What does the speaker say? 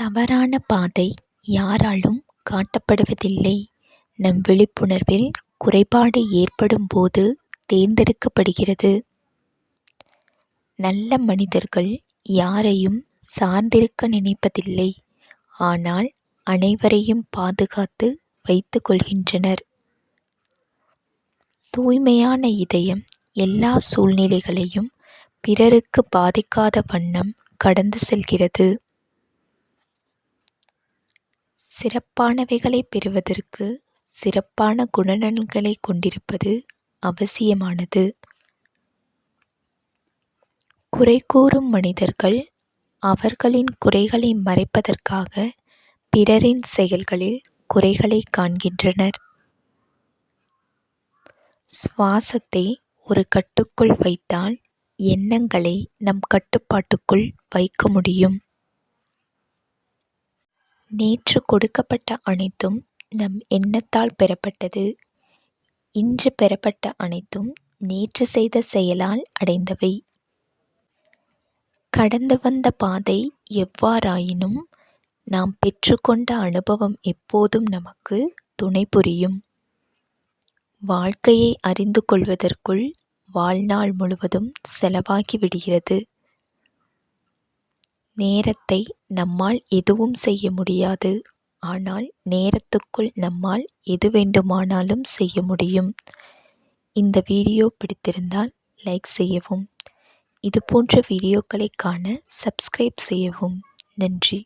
தவறான பாதை யாராலும் காட்டப்படுவதில்லை. நம் விழிப்புணர்வில் குறைபாடு ஏற்படும் போது தேர்ந்தெடுக்கப்படுகிறது. நல்ல மனிதர்கள் யாரையும் சார்ந்திருக்க நினைப்பதில்லை. ஆனால் அனைவரையும் பாதுகாத்து வைத்து கொள்கின்றனர். தூய்மையான இதயம் எல்லா சூழ்நிலைகளையும் பிறருக்கு பாதிக்காத வண்ணம் கடந்து செல்கிறது. சிறப்பானவைகளை பெறுவதற்கு சிறப்பான குணநலன்களை கொண்டிருப்பது அவசியமானது. குறை கூறும் மனிதர்கள் அவர்களின் குறைகளை மறைப்பதற்காக பிறரின் செயல்களில் குறைகளை காண்கின்றனர். சுவாசத்தை ஒரு கட்டுக்குள் வைத்தால் எண்ணங்களை நம் கட்டுப்பாட்டுக்குள் வைக்க முடியும். நேற்று கொடுக்கப்பட்ட அனைத்தும் நம் எண்ணத்தால் பெறப்பட்டது. இன்று பெறப்பட்ட அனைத்தும் நேற்று செய்த செயலால் அடைந்தவை. கடந்து வந்த பாதை எவ்வாறாயினும் நாம் பெற்றுக்கொண்ட அனுபவம் எப்போதும் நமக்கு துணை புரியும். வாழ்க்கையை அறிந்து கொள்வதற்குள் வாழ்நாள் முழுவதும் செலவாகி விடுகிறது. நேரத்தை நம்மால் எதுவும் செய்ய முடியாது. ஆனால் நேரத்துக்குள் நம்மால் எது வேண்டுமானாலும் செய்ய முடியும். இந்த வீடியோ பிடித்திருந்தால் லைக் செய்யவும். இது போன்ற வீடியோக்களை காண சப்ஸ்கிரைப் செய்யவும். நன்றி.